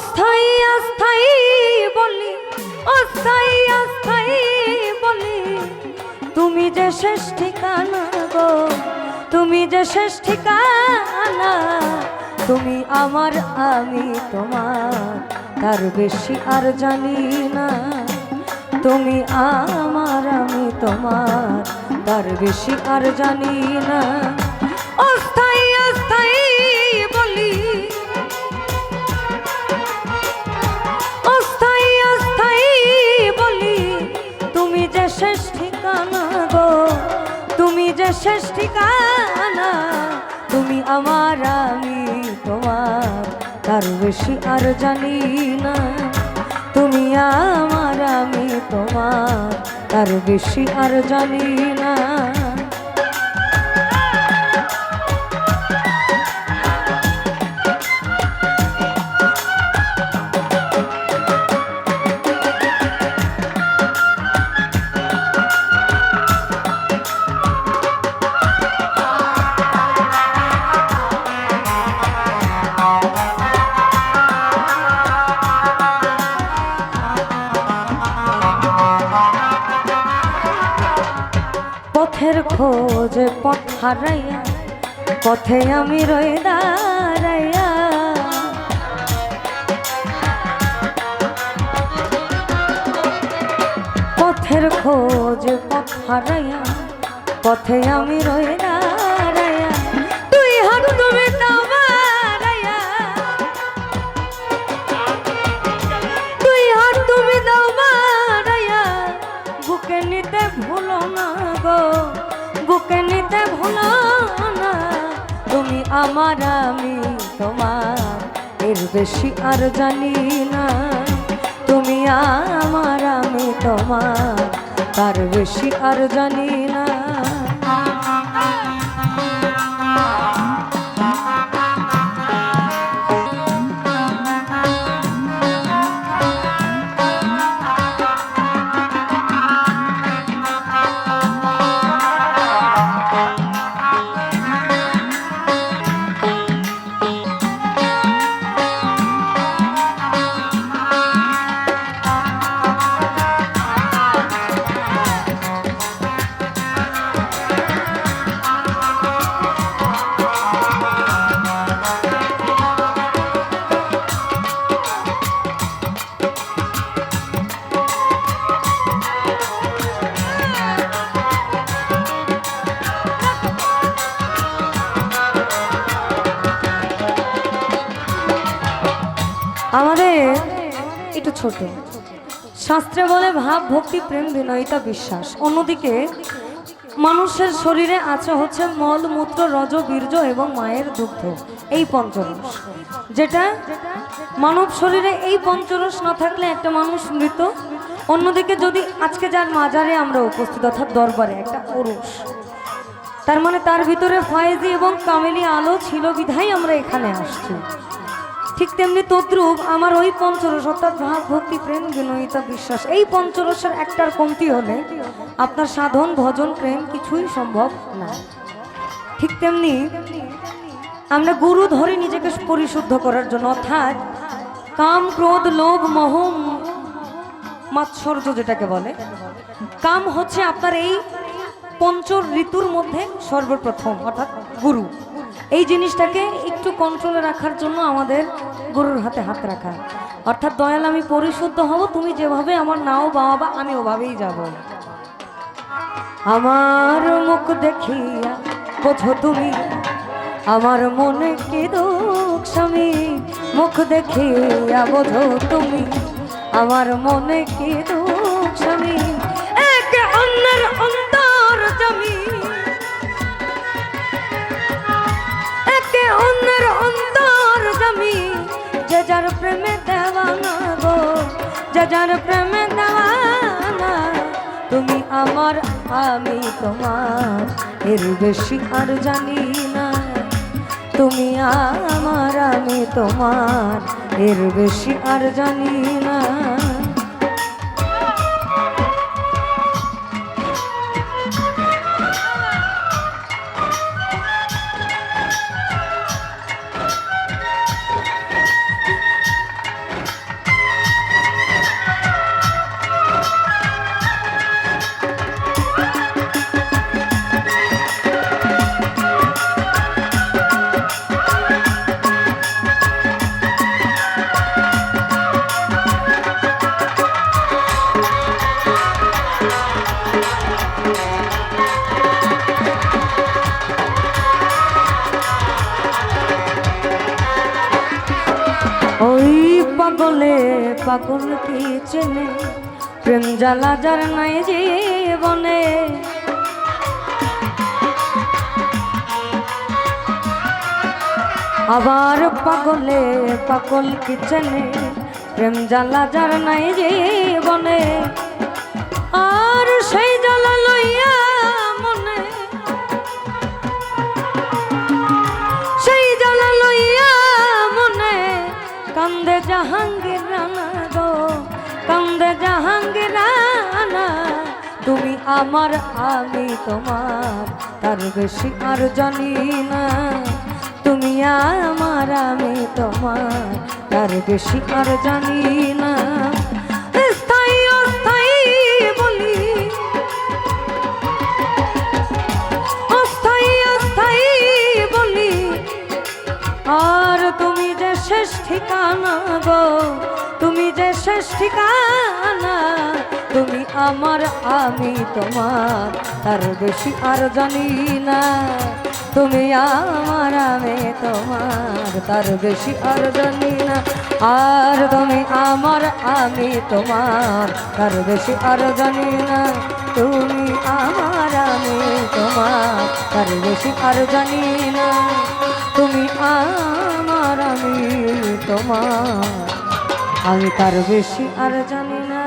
অস্থায়ী অস্থায়ী বলি, অস্থায়ী অস্থায়ী বলি। তুমি যে শেষ ঠিকানা গো, তুমি যে শেষ ঠিকানা, তুমি আমার, আমি তোমার। তার বেশি আর জানি না, তুমি আমার, আমি তোমার। তার বেশি আর জানি না, অস্থায়ী তুমি আমার আমি তোমার। তার বেশি আর জানি না। তুমি আমার আমি তোমার। তার বেশি আর জানি না। পথের খোঁজে, পথ হারাইয়া, পথে আমি রয়ে দাঁড়াইয়া। পথের খোঁজে, পথ হারাইয়া, পথে আমি রয়ে দাঁড়াইয়া আমার আমি তোমার, এর বেশি আর জানি না। তুমি আমার আমি তোমার, তার বেশি আর জানি না। ছোট। শাস্ত্রে বলে, ভাব, ভক্তি, প্রেম, বিনয়িতা, বিশ্বাস। অন্যদিকে, মানুষের শরীরে আছে হচ্ছে মল, মূত্র, রজ, বীর্য এবং মায়ের দুগ্ধ, এই পঞ্চরস। যেটা মানব শরীরে এই পঞ্চরস না থাকলে একটা মানুষ মৃত। অন্যদিকে, যদি আজকে যার মাজারে আমরা উপস্থিত, অর্থাৎ দরবারে একটা পুরুষ তার মানে তার ভিতরে ফয়েজি এবং কামেলি আলো ছিল বিধাই আমরা এখানে আসছি। ঠিক তেমনি তদ্রুপ আমার ওই পঞ্চরস, অর্থাৎ ভাব ভক্তি, প্রেম, বিনয়িতা, বিশ্বাস, এই পঞ্চরসের একটার কমতি হলে আপনার সাধন, ভজন, প্রেম কিছুই সম্ভব না। ঠিক তেমনি আমরা গুরু ধরে নিজেকে পরিশুদ্ধ করার জন্য, অর্থাৎ কাম, ক্রোধ, লোভ, মোহ, মাৎসর্য যেটাকে বলে, কাম হচ্ছে আপনার এই পঞ্চ ঋতুর মধ্যে সর্বপ্রথম, অর্থাৎ গুরু। এই জিনিসটাকে একটু কন্ট্রোলে রাখার জন্য আমাদের গরুর হাতে হাত রাখা। অর্থাৎ দয়াল, আমি পরিশুদ্ধ হব, তুমি যেভাবে আমার নাও বাবা আমি ওভাবেই যাব। আমার মুখ দেখিয়া বোঝো তুমি, আমার মনে কি দুঃখ, স্বামী? মুখ দেখিয়া বোঝো তুমি, আমার মনে কি দুঃখ? যার প্রেমে দেওয়ানা গো, যা যার প্রেমে দেওয়ানা তুমি আমার, আমি তোমার। এর বেশি আর জানি না, তুমি আমার, আমি তোমার। এর বেশি আর জানি না। পাগলে কি চেনে? প্রেম জ্বালা যার নাই জীবনে। আবার পাগলে পাগল কি চেনে? প্রেম জ্বালা যার নাই জীবনে। আর সেই জ্বালা লইয়া আমার আমি তোমার, তার বেশি আর জানি না। তুমি আমার আমি তোমার, তার বেশি আর জানি না। স্থায়ী বলি বলি, আর তুমি যে ঠিকানা গো, তুমি যে শেষ ঠিকানা আমার, আমি তোমার। তার বেশি আর জানি না। তুমি আমার, আমি তোমার। তার বেশি আর জানি না। আর তুমি আমার, আমি তোমার। তার বেশি আর জানি না। তুমি আমার, আমি তোমার। তার বেশি আর জানি না। তুমি আমার, আমি তোমার। আমি তার বেশি আর জানি না।